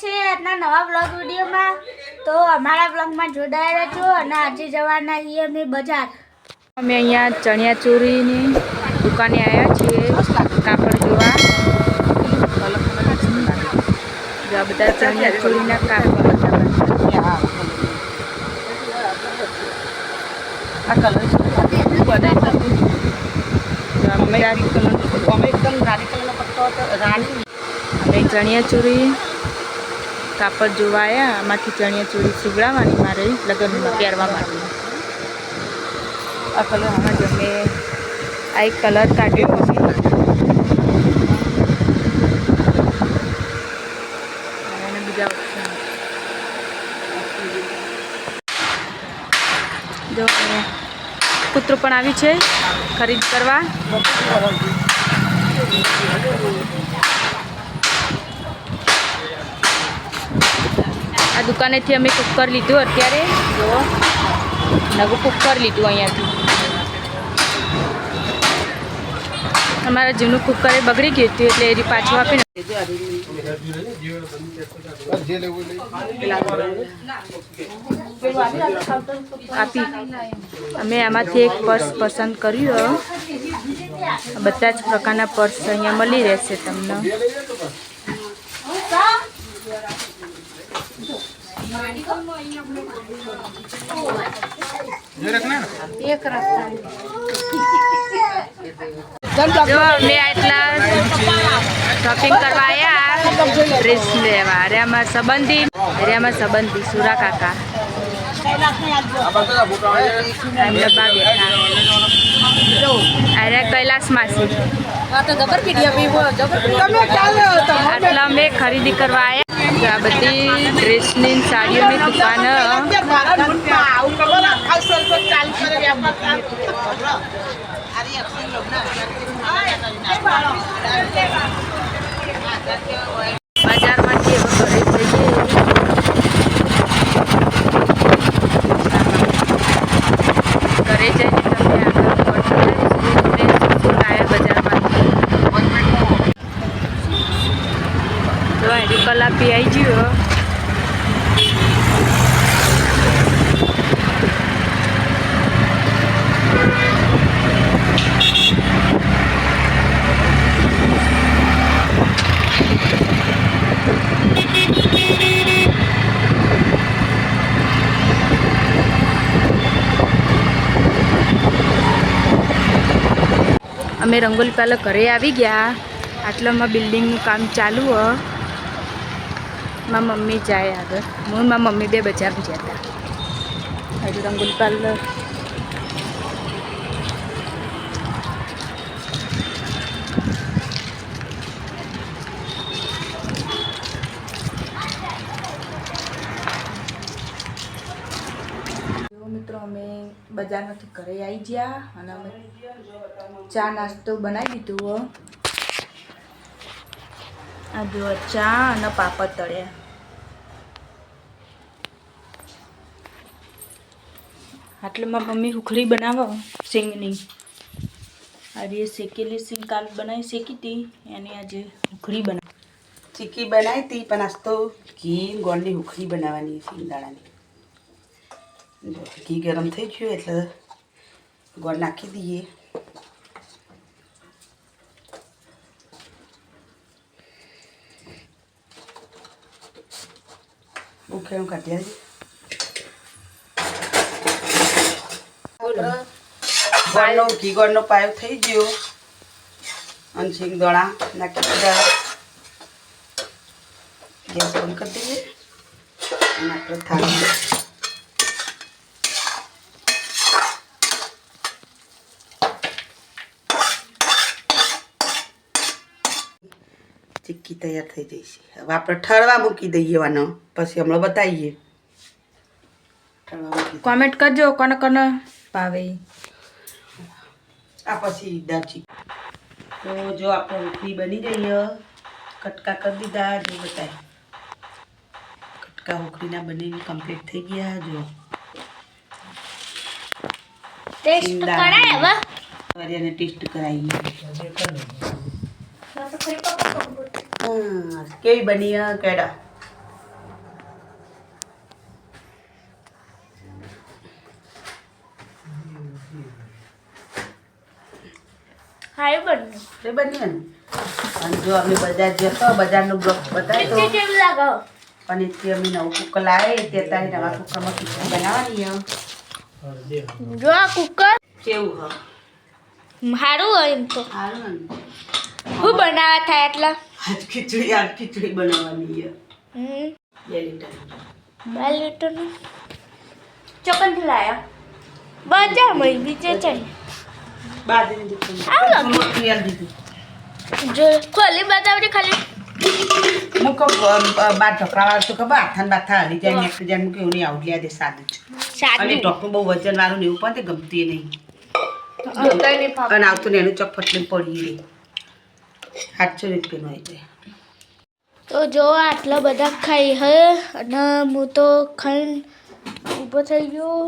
છીએ આજના નવા બ્લોગ વિડીયોમાં. તો અમારા બ્લોગમાં જોડાયા રહેજો અને આજે જવાના છીએ અમે બજાર. અમે અહીંયા ચણિયા ચોરીની દુકાને આવ્યા છીએ કાપડ જોવા. આ બધા ચણિયા ચોરીના કાપડ. રાણી આ બધા અમે ચણિયા ચોરી કાપડ જોવા આવ્યા આમાંથી ચણિયા ચોરી સીવડાવવાની મારે લગ્નમાં પહેરવા માટે આ કલર આમાં જ આ એક કલર કાઢ્યો અને બીજા જો કૂતરું પણ આવ્યું છે ખરીદ કરવા. દુકાનેથી અમે કુકર લીધું અત્યારે. જો, નવું કુકર લીધું અહીંયાથી. અમારા જૂનું કુકર એ બગડી ગયું હતું એટલે એ પાછું આપીને આપી. અમે આમાંથી એક પર્સ પસંદ કર્યું. બધા જ પ્રકારના પર્સ અહીંયા મળી રહેશે તમને. શોપિંગ કરવા આવ્યા ડ્રેસ લેવા અરે અમારા સંબંધી અરે અમારા સંબંધી સુરા કાકા અરે કૈલાસ માસી આટલા મેં ખરીદી કરવા આવ્યા જો આ બધી ડ્રેસની સાડીઓની દુકાન બજારમાંથી હવે ઘરે જઈએ. ઘરે જઈને તમને આગળ બતાવીશ કે શું લાયા બજારમાંથી જો એની કલાપી આવી ગયો અમે રંગોલી પાર્લર ઘરે આવી ગયા. આટલામાં બિલ્ડિંગનું કામ ચાલુ હ. મારા મમ્મી જાય આગળ. હું મારા મમ્મી બે બજાર હતા હજુ રંગોલી પાર્લર મિત્રો, અમે બજારમાંથી ઘરે આવી ગયા અને અમે ચા નાસ્તો બનાવી દીધું આ જો ચા અને પાપડ તળ્યા. આટલામાં મમ્મી હુખડી બનાવો સિંગની આજે શેકેલી સિંગ કાલ બનાવી શેકી હતી, એની આજે હુખડી બનાવી. ચીકી બનાવી હતી, પણ આજ તો ઘી, ગોળની હુખડી બનાવવાની સિંગદાણાની ઘી ગરમ થઈ ગયું એટલે ગોળ નાખી દઈએ. ઉખેડું કાઢી આવી ગોળનો, ઘી ગોળનો પાયો થઈ ગયો. અને સિંગદાણા નાખી દીધા. ગેસ બંધ કરી દઈએ. અને આપણે થાળી ચીક્કી તૈયાર થઈ જશે હવે આપણે ઠરવા મૂકી દઈએ વાનો પછી હમણાં બતાવીએ ઠરવા મૂકી કોમેન્ટ કરજો કોને કોને ભાવે ઈ. આ પછી દાળચી તો જો આપણે ઉખડી બની ગઈ હે. કટકા કરી દીધા જો બતાય કટકા ઉખડીના બનીને કમ્પ્લીટ થઈ ગયા જો ટેસ્ટ કરાય હવે ફરી એને ટેસ્ટ કરાવીએ હા, કેવી બની કેડા અમે બજાર જતો બજારનો બ્લોક બતાવ્યો તો. કેમ લાગો? અમે નવું કુકર લાવે તે તારી નવા કુકરમાં ખીચડી બનાવવાની જો આ કુકર કેવું હો? હોય તો. સારું હું બનાવવા થાય એટલા આજ ખીચડી આજ ખીચડી બનાવવાની હમ. બે લીટર. બે લીટરનું ચોકનથી લાયા. બજાર મળી બીજે ચાઈ દુકાન. આવું. લાગે. મોટી આલી દીધી. જો ખોલી બતાવજે ખાલી. હું કહું બાર ઢોકળાવાળું તો ખબર હાથાને બાથા હલી જાય ને જાય મૂકે એવું નહીં આવડ્યા દે સાદું જ અને ઢોકળું બહુ વજન વાળું ને એવું પણ તે ગમતી નહીં. અને આવતું ને એનું ચોક ફટલી પડી રહી સાતસો રૂપિયાનું આવી જાય તો જો આટલા બધા ખાઈ હે અને હું તો ખાઈને ઊભો થઈ ગયો.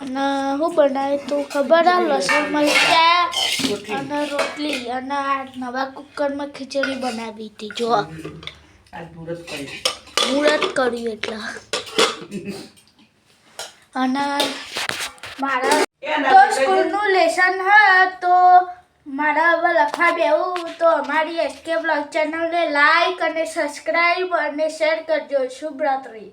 અને શું બનાવ્યું તું ખબર આ લસણ મરચા અને રોટલી અને આ નવા કુકરમાં ખીચડી બનાવી હતી જો. મુહૂર્ત કર્યું એટલે. અને મારા તો સ્કૂલનું લેસન હા તો મારા હવે લખવા બેવું તો અમારી એસકે બ્લોગ ચેનલને લાઈક અને સબસ્ક્રાઈબ અને શેર કરજો. શુભ રાત્રિ